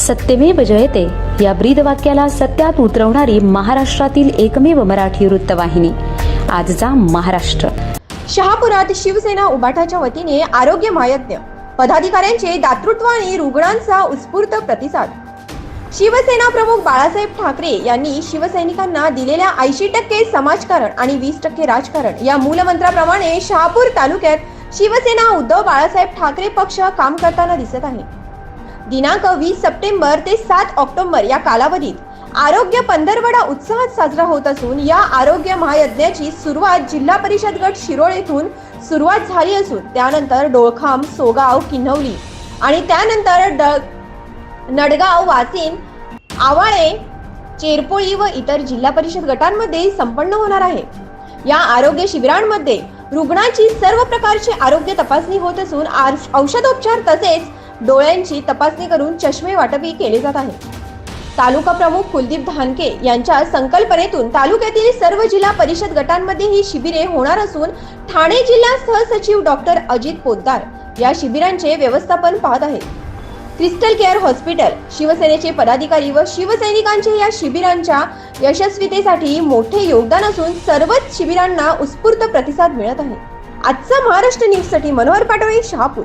सत्यमेव जयते. या ब्रीद वाक्याला सत्यात उतरवणारी महाराष्ट्रातील एकमेव मराठी वृत्तवाहिनी. आजचा महाराष्ट्र. शहापुरात शिवसेना उबाटाच्या वतीने आरोग्य महायज्ञ. पदाधिकाऱ्यांचे दातृत्व आणि रुग्णांचा उत्स्फूर्त प्रतिसाद. शिवसेना प्रमुख बाळासाहेब ठाकरे यांनी शिवसैनिकांना दिलेल्या ऐंशी टक्के समाजकारण आणि वीस टक्के राजकारण या मूलमंत्राप्रमाणे शहापूर तालुक्यात शिवसेना उद्धव बाळासाहेब ठाकरे पक्ष काम करताना दिसत आहे. दिनांक वीस सप्टेंबर ते सात ऑक्टोबर या कालावधीत आरोग्य पंधरवडा उत्सवात साजरा होत असून या आरोग्य महायज्ञाची सुरुवात जिल्हा परिषद गट शिरोळ येथून सुरुवात झाली असून त्यानंतर डोळखाम सोगाव किन्हवली आणि त्यानंतर ड नडगाव वासिन आवाळे चेरपोळी व इतर जिल्हा परिषद गटांमध्ये संपन्न होणार आहे. या आरोग्य शिबिरांमध्ये रुग्णाची सर्व प्रकारची आरोग्य तपासणी होत असून आर- औषधोपचार तसेच डोळ्यांची तपासणी करून चष्मे वाटपही केले जात आहे तालुका प्रमुख कुलदीप धानके यांच्या संकल्पनेतून तालुक्यातील सर्व जिल्हा परिषद गटांमध्ये ही शिबिरे होणार असून ठाणे जिल्हा सहसचिव डॉक्टर अजित पोद्दार या शिबिरांचे व्यवस्थापन पाहत आहेत. क्रिस्टल केअर हॉस्पिटल शिवसेनेचे पदाधिकारी व शिवसैनिकांचे या शिबिरांच्या यशस्वीतेसाठी मोठे योगदान असून सर्वच शिबिरांना उत्स्फूर्त प्रतिसाद मिळत आहे. आजचा महाराष्ट्र न्यूजसाठी मनोहर पाटोळे शहापूर.